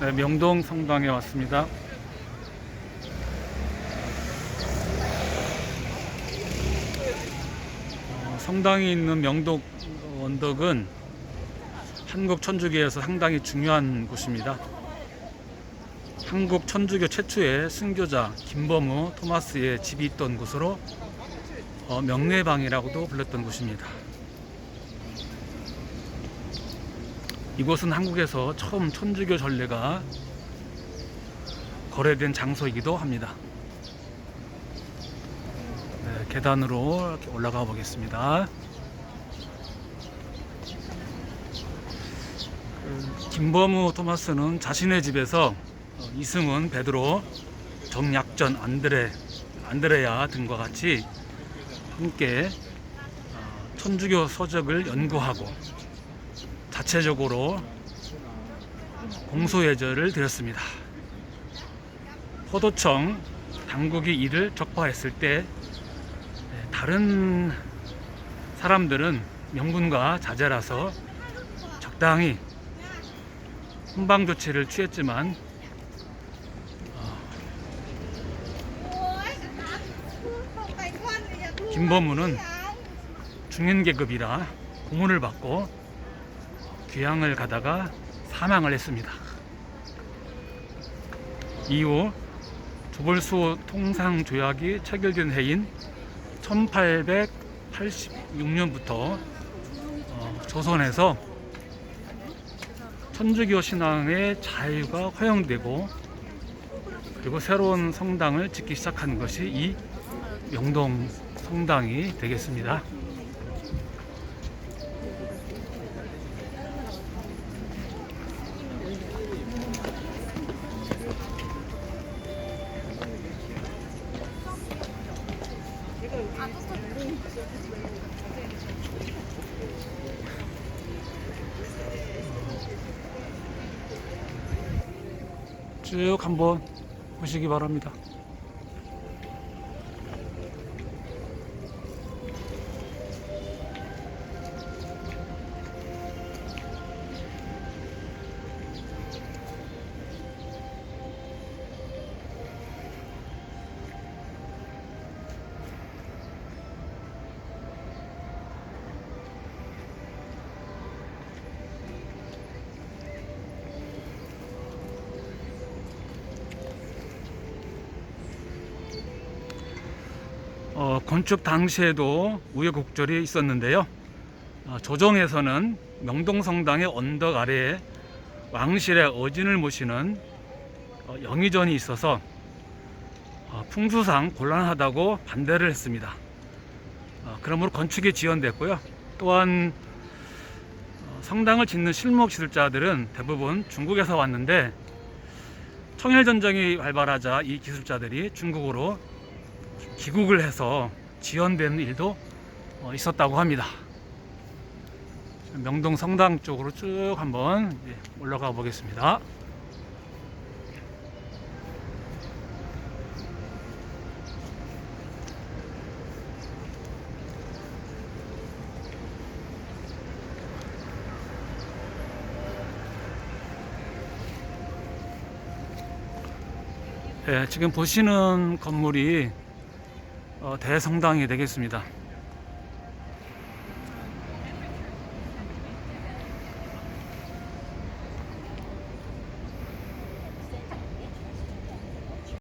네, 명동 성당에 왔습니다. 어, 성당이 있는 명동 언덕은 한국 천주교에서 상당히 중요한 곳입니다. 한국 천주교 최초의 순교자 김범우 토마스의 집이 있던 곳으로 어, 명례방이라고도 불렸던 곳입니다. 이곳은 한국에서 처음 천주교 전례가 거래된 장소이기도 합니다. 네, 계단으로 이렇게 올라가 보겠습니다. 그 김범우 토마스는 자신의 집에서 어, 이승훈, 베드로, 정약전, 안드레, 안드레야 등과 같이 함께 어, 천주교 서적을 연구하고 자체적으로 공소예절을 드렸습니다. 포도청 당국이 이를 적파했을 때 네, 다른 사람들은 명분과 자제라서 적당히 훈방 조치를 취했지만 김범우는 중인 계급이라 고문을 받고 귀향을 가다가 사망을 했습니다. 이후 조벌수 통상 조약이 체결된 해인 1886년부터 어, 조선에서 천주교 신앙의 자유가 허용되고 그리고 새로운 성당을 짓기 시작한 것이 이 명동 성당이 되겠습니다. 쭉 한번 보시기 바랍니다. 어, 건축 당시에도 우여곡절이 있었는데요. 어, 조정에서는 명동성당의 언덕 아래에 왕실의 어진을 모시는 어, 영의전이 있어서 어, 풍수상 곤란하다고 반대를 했습니다. 어, 그러므로 건축이 지연됐고요. 또한 어, 성당을 짓는 실목 기술자들은 대부분 중국에서 왔는데 청일 전쟁이 발발하자 이 기술자들이 중국으로 귀국을 해서 지연되는 일도 어, 있었다고 합니다. 명동 성당 쪽으로 쭉 한번 이제 올라가 보겠습니다. 예, 지금 보시는 건물이 어, 대성당이 되겠습니다.